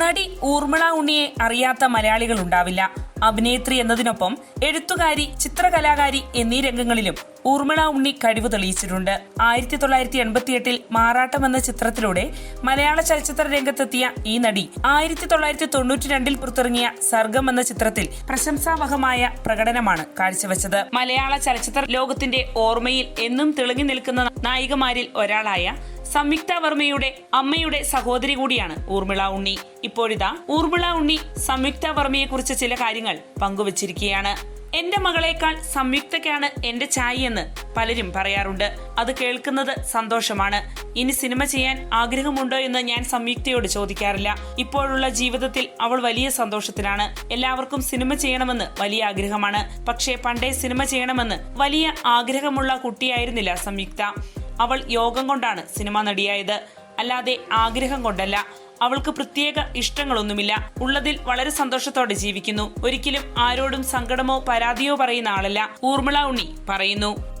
നടി ഊർമിള ഉണ്ണിയെ അറിയാത്ത മലയാളികൾ ഉണ്ടാവില്ല. അഭിനേത്രി എന്നതിനൊപ്പം എഴുത്തുകാരി ചിത്രകലാകാരി എന്നീ രംഗങ്ങളിലും ഊർമിള ഉണ്ണി കഴിവ് തെളിയിച്ചിട്ടുണ്ട്. ആയിരത്തി തൊള്ളായിരത്തി എൺപത്തിയെട്ടിൽ മാറാട്ടം എന്ന ചിത്രത്തിലൂടെ മലയാള ചലച്ചിത്ര രംഗത്തെത്തിയ ഈ നടി ആയിരത്തി തൊള്ളായിരത്തി തൊണ്ണൂറ്റി രണ്ടിൽ പുറത്തിറങ്ങിയ സർഗം എന്ന ചിത്രത്തിൽ പ്രശംസാവഹമായ പ്രകടനമാണ് കാഴ്ചവെച്ചത്. മലയാള ചലച്ചിത്ര ലോകത്തിന്റെ ഓർമ്മയിൽ എന്നും തിളങ്ങി നിൽക്കുന്ന നായികമാരിൽ ഒരാളായ സംയുക്ത വർമ്മയുടെ അമ്മയുടെ സഹോദരി കൂടിയാണ് ഊർമിള ഉണ്ണി. ഇപ്പോഴിതാ ഊർമിള ഉണ്ണി സംയുക്ത വർമ്മയെ കുറിച്ച് ചില കാര്യങ്ങൾ പങ്കുവച്ചിരിക്കുകയാണ്. എന്റെ മകളേക്കാൾ സംയുക്തയ്ക്കാണ് എന്റെ ചായയെന്ന് പലരും പറയാറുണ്ട്. അത് കേൾക്കുന്നത് സന്തോഷമാണ്. ഇനി സിനിമ ചെയ്യാൻ ആഗ്രഹമുണ്ടോ എന്ന് ഞാൻ സംയുക്തയോട് ചോദിക്കാറില്ല. ഇപ്പോഴുള്ള ജീവിതത്തിൽ അവൾ വലിയ സന്തോഷത്തിലാണ്. എല്ലാവർക്കും സിനിമ ചെയ്യണമെന്ന് വലിയ ആഗ്രഹമാണ്. പക്ഷേ പണ്ടേ സിനിമ ചെയ്യണമെന്ന് വലിയ ആഗ്രഹമുള്ള കുട്ടിയായിരുന്നില്ല സംയുക്ത. അവൾ യോഗം കൊണ്ടാണ് സിനിമ നടിയായത്. അല്ലാതെ ആഗ്രഹം കൊണ്ടല്ല. അവൾക്ക് പ്രത്യേക ഇഷ്ടങ്ങളൊന്നുമില്ല. ഉള്ളതിൽ വളരെ സന്തോഷത്തോടെ ജീവിക്കുന്നു. ഒരിക്കലും ആരോടും സങ്കടമോ പരാതിയോ പറയുന്ന ആളല്ല. ഊർമിള ഉണ്ണി പറയുന്നു.